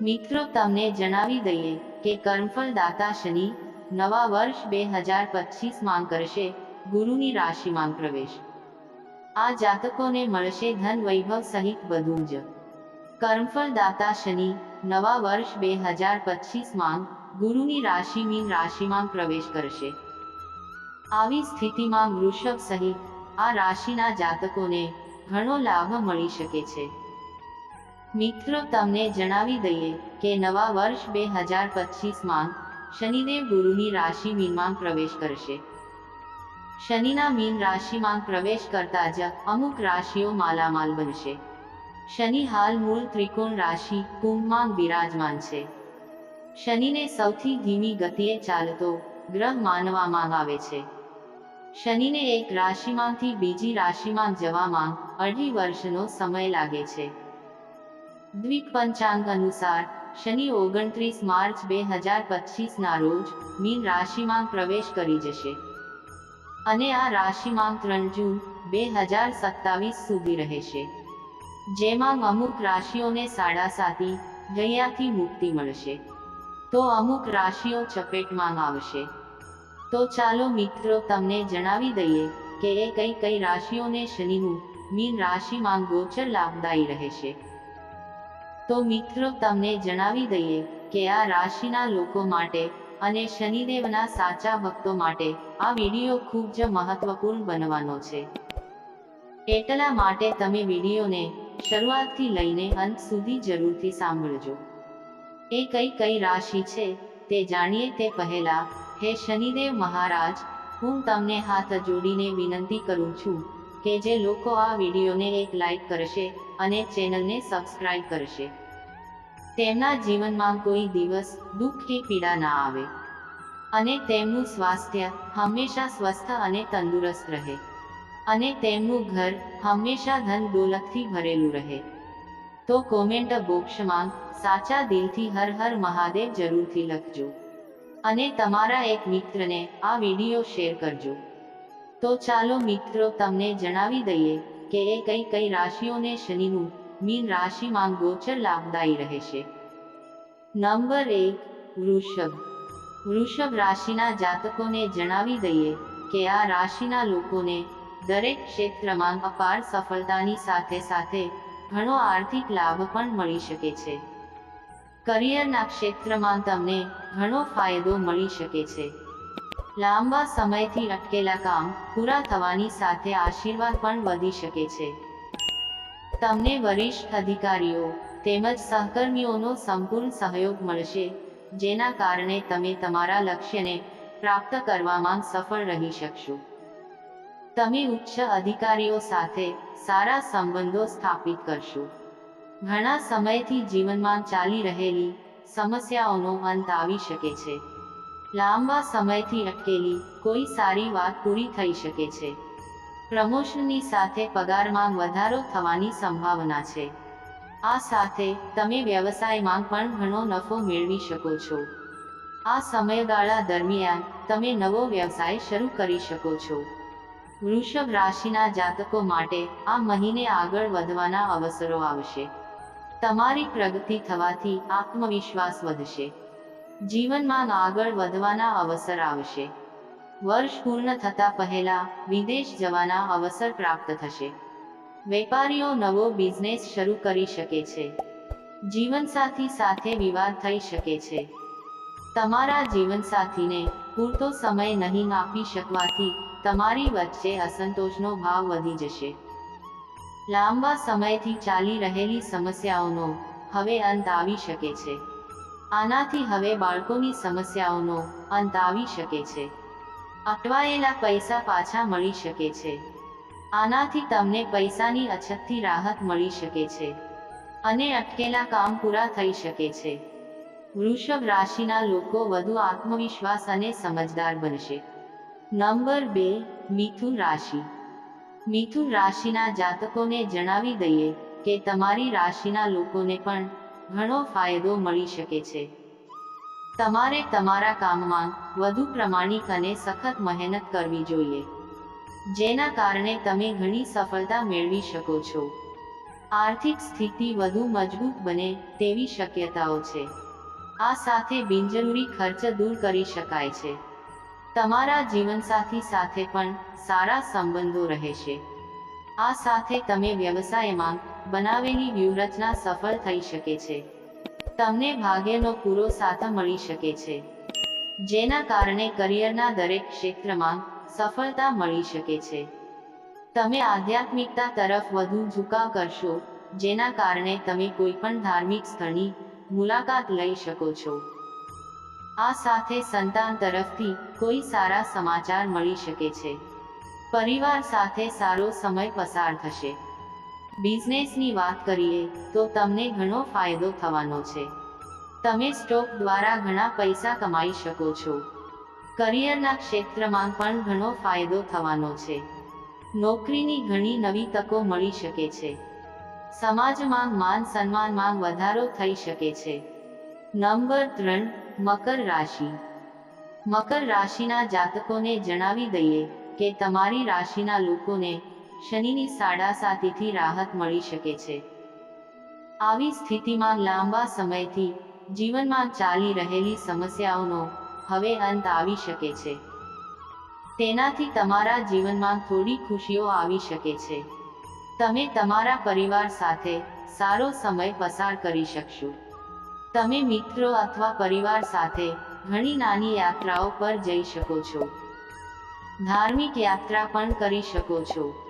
મિત્રો, તમને જણાવી દઈએ કે કર્મફળ દાતા શનિ નવા વર્ષ બે હજાર પચીસમાં કરશે ગુરુની રાશિમાં પ્રવેશ. આ જાતકોને મળશે ધન વૈભવ સહિત બધું જ. કર્મફળ દાતા શનિ નવા વર્ષ બે હજાર પચીસમાં ગુરુની રાશિ મીન રાશિમાં પ્રવેશ કરશે. આવી સ્થિતિમાં વૃષભ સહિત આ રાશિના જાતકોને ઘણો લાભ મળી શકે છે. મિત્રો, તમને જણાવી દઈએ કે નવા વર્ષ બે હજાર પચીસમાં શનિદેવ ગુરુની રાશિ મીનમાં પ્રવેશ કરશે. શનિના મીન રાશિમાં પ્રવેશ કરતા જ અમુક રાશિઓ માલામાલ બનશે. શનિ હાલ મૂળ ત્રિકોણ રાશિ કુંભમાં બિરાજમાન છે. શનિને સૌથી ધીમી ગતિએ ચાલતો ગ્રહ માનવામાં આવે છે. શનિને એક રાશિમાંથી બીજી રાશિમાં જવામાં અઢી વર્ષનો સમય લાગે છે. દ્વિક પંચાંગ અનુસાર, શનિ ઓગણત્રીસ માર્ચ બે હજાર પચીસના રોજ, મીન રાશિમાં પ્રવેશ કરી જશે. અને આ રાશિમાં ત્રણ જૂન, બે હજાર સત્તાવીસ સુધી રહેશે. જેમાં અમુક રાશિઓને સાડા સાતી ગયાથી મુક્તિ મળશે. તો અમુક રાશિઓ ચપેટમાં આવશે. તો ચાલો મિત્રો તમને જણાવી દઈએ કે એ કઈ કઈ રાશિઓને શનિનું, મીન રાશિમાં ગોચર લાભદાયી રહેશે. તો મિત્રો, તમને જણાવી દઈએ કે આ રાશિના લોકો માટે અને શનિદેવના સાચા ભક્તો માટે આ વીડિયો ખૂબ જ મહત્વપૂર્ણ બનવાનો છે. એટલા માટે તમે વિડીયોને શરૂઆતથી લઈને અંત સુધી જરૂરથી સાંભળજો. એ કઈ કઈ રાશિ છે તે જાણીએ તે પહેલા, હે શનિદેવ મહારાજ, હું તમને હાથ જોડીને વિનંતી કરું છું કે જે લોકો આ વિડીયોને એક લાઈક કરશે અને ચેનલને સબસ્ક્રાઇબ કરશે. તેમના જીવનમાં કોઈ દિવસ દુઃખ કે પીડા ના આવે. અને તેમનું સ્વાસ્થ્ય હંમેશા સ્વસ્થ અને તંદુરસ્ત રહે. અને તેમનું ઘર હંમેશા ધન દોલતથી ભરેલું રહે. તો કોમેન્ટ બોક્સમાં સાચા દિલથી હર હર મહાદેવ જરૂરથી લખજો. અને તમારા એક મિત્રને આ વીડિયો શેર કરજો. તો ચાલો મિત્રો તમને જણાવી દઈએ કે એ કઈ કઈ રાશિઓને શનિનું મીન રાશિમાં ગોચર લાભદાયી રહેશે. નંબર એક, વૃષભ. વૃષભ રાશિના જાતકોને જણાવી દઈએ કે આ રાશિના લોકોને દરેક ક્ષેત્રમાં અપાર સફળતાની સાથે સાથે ઘણો આર્થિક લાભ પણ મળી શકે છે. કરિયરના ક્ષેત્રમાં તમને ઘણો ફાયદો મળી શકે છે. લાંબા સમયથી અટકેલા કામ પૂરા થવાની સાથે આશીર્વાદ પણ વધી શકે છે. તમને વરિષ્ઠ અધિકારીઓ તેમજ સહકર્મીઓનો સંપૂર્ણ સહયોગ મળશે, જેના કારણે તમે તમારા લક્ષ્યને પ્રાપ્ત કરવામાં સફળ રહી શકશો. તમે ઉચ્ચ અધિકારીઓ સાથે સારા સંબંધો સ્થાપિત કરશો. ઘણા સમયથી જીવનમાં ચાલી રહેલી સમસ્યાઓનો અંત આવી શકે છે. લાંબા સમયથી અટકેલી, કોઈ સારી વાત પૂરી થઈ શકે છે. પ્રમોશનની સાથે પગારમાં વધારો થવાની સંભાવના છે. આ સાથે, તમે વ્યવસાયમાં પણ ઘણો નફો મેળવી શકો છો. આ સમયગાળા દરમિયાન, તમે નવો વ્યવસાય શરૂ કરી શકો છો. વૃષભ રાશિના જાતકો માટે, આ મહિને આગળ વધવાના અવસરો આવશે. તમારી પ્રગતિ થવાથી આત્મવિશ્વાસ વધશે. જીવનમાં આગળ વધવાના અવસર આવશે. વર્ષ પૂર્ણ થતા પહેલા વિદેશ જવાના અવસર પ્રાપ્ત થશે. વેપારીઓ નવો બિઝનેસ શરૂ કરી શકે છે. જીવનસાથી સાથે વિવાદ થઈ શકે છે. તમારા જીવનસાથીને પૂરતો સમય નહીં આપી શકવાથી તમારી વચ્ચે અસંતોષનો ભાવ વધી જશે. લાંબા સમયથી ચાલી રહેલી સમસ્યાઓનો હવે અંત આવી શકે છે. આનાથી હવે બાળકોની સમસ્યાઓનો અંત આવી શકે છે. અટવાયેલા પૈસા પાછા મળી શકે છે. આનાથી તમને પૈસાની અછતથી રાહત મળી શકે છે. અને અટકેલા કામ પૂરા થઈ શકે છે. વૃષભ રાશિના લોકો વધુ આત્મવિશ્વાસ અને સમજદાર બનશે. નંબર બે, મિથુન રાશિ. મિથુન રાશિના જાતકોને જણાવી દઈએ કે તમારી રાશિના લોકોને પણ ઘણો ફાયદો મળી શકે છે. તમારે તમારા કામમાં વધુ પ્રમાણિક અને સખત મહેનત કરવી જોઈએ. જેના કારણે તમે ઘણી સફળતા મેળવી શકો છો. આર્થિક સ્થિતિ વધુ મજબૂત બને તેવી શક્યતાઓ છે. આ સાથે બિનજરૂરી ખર્ચ દૂર કરી શકાય છે. તમારા જીવનસાથી સાથે પણ સારા સંબંધો રહેશે. આ સાથે તમે વ્યવસાયમાં બનાવેલી વ્યૂહરચના સફળ થઈ શકે છે. તમને ભાગ્યનો પૂરો સાથ મળી શકે છે. જેના કારણે કરિયરના દરેક ક્ષેત્રમાં સફળતા મળી શકે છે. તમે આધ્યાત્મિકતા તરફ વધુ ઝુકાવ કરશો, જેના કારણે તમે કોઈ પણ ધાર્મિક સ્થળની મુલાકાત લઈ શકો છો. આ સાથે સંતાન તરફથી કોઈ સારા સમાચાર મળી શકે છે. પરિવાર સાથે સારો સમય પસાર થશે. બિઝનેસની વાત કરીએ, તો તમને ઘણો ફાયદો થવાનો છે. તમે સ્ટોક દ્વારા ઘણા પૈસા કમાઈ શકો છો. કરિયરના ક્ષેત્રમાં પણ ઘણો ફાયદો થવાનો છે. નોકરીની ઘણી નવી તકો મળી શકે છે. સમાજમાં માન સન્માનમાં વધારો થઈ શકે છે. નંબર ત્રણ, મકર રાશિ. મકર રાશિના જાતકોને જણાવી દઈએ કે તમારી રાશિના લોકોને શનિની સાડાસાતીથી રાહત મળી શકે છે. આવી સ્થિતિમાં લાંબા સમયથી જીવનમાં ચાલી રહેલી સમસ્યાઓનો હવે અંત આવી શકે છે. તેનાથી તમારા જીવનમાં થોડી ખુશીઓ આવી શકે છે. તમે તમારા પરિવાર સાથે સારો સમય પસાર કરી શકશો. તમે મિત્રો અથવા પરિવાર સાથે ઘણી નાની યાત્રાઓ પર જઈ શકો છો. ધાર્મિક યાત્રા પણ કરી શકો છો.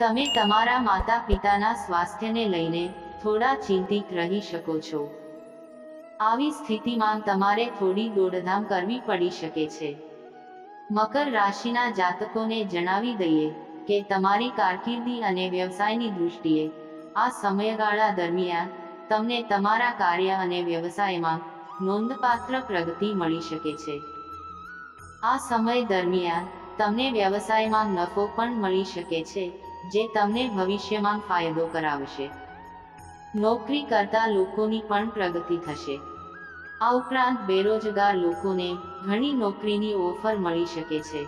તમે તમારા માતા પિતાના સ્વાસ્થ્યને લઈને થોડા ચિંતિત રહી શકો છો. આવી સ્થિતિમાં તમારે થોડી દોડધામ કરવી પડી શકે છે. મકર રાશિના જાતકોને જણાવી દઈએ કે તમારી કારકિર્દી અને વ્યવસાયની દૃષ્ટિએ આ સમયગાળા દરમિયાન તમને તમારા કાર્ય અને વ્યવસાયમાં નોંધપાત્ર પ્રગતિ મળી શકે છે. આ સમય દરમિયાન તમને વ્યવસાયમાં નફો પણ મળી શકે છે. જે તમને ભવિષ્યમાં ફાયદો કરાવશે. નોકરી કરતા લોકોની પણ પ્રગતિ થશે. આ ઉપરાંત બેરોજગાર લોકોને ઘણી નોકરીની ઓફર મળી શકે છે.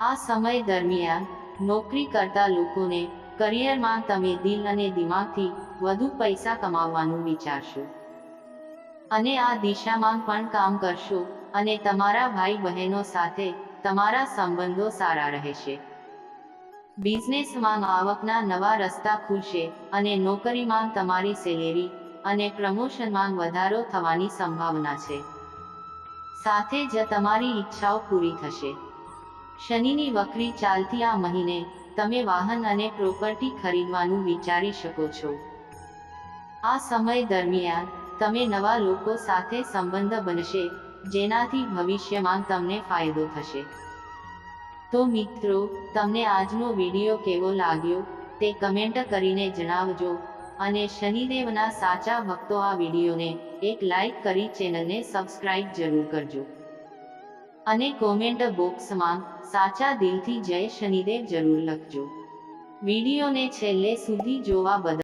આ સમય દરમિયાન નોકરી કરતા લોકોને કરિયરમાં તમે દિલ અને દિમાગથી વધુ પૈસા કમાવવાનું વિચારશો. અને આ દિશામાં પણ કામ કરશો અને તમારા ભાઈ બહેનો સાથે તમારા સંબંધો સારા રહેશે. બિઝનેસમાં આવકના નવા રસ્તા ખુલશે અને નોકરીમાં તમારી સેલેરી અને પ્રમોશનમાં વધારો થવાની સંભાવના છે. સાથે જ તમારી ઈચ્છાઓ પૂરી થશે. શનિની વક્રી ચાલતી આ મહિને તમે વાહન અને પ્રોપર્ટી ખરીદવાનું વિચારી શકો છો. આ સમય દરમિયાન તમે નવા લોકો સાથે સંબંધ બનશે, જેનાથી ભવિષ્યમાં તમને ફાયદો થશે. તો મિત્રો, તમને આજનો વીડિયો કેવો લાગ્યો તે કમેન્ટ કરીને જણાવજો અને શનિદેવના સાચા ભક્તો આ વિડીયોને એક લાઈક કરી ચેનલને સબસ્ક્રાઇબ જરૂર કરજો. અને કોમેન્ટ બોક્સમાં સાચા દિલથી જય શનિદેવ જરૂર લખજો. વિડીયોને છેલ્લે સુધી જોવા બદલ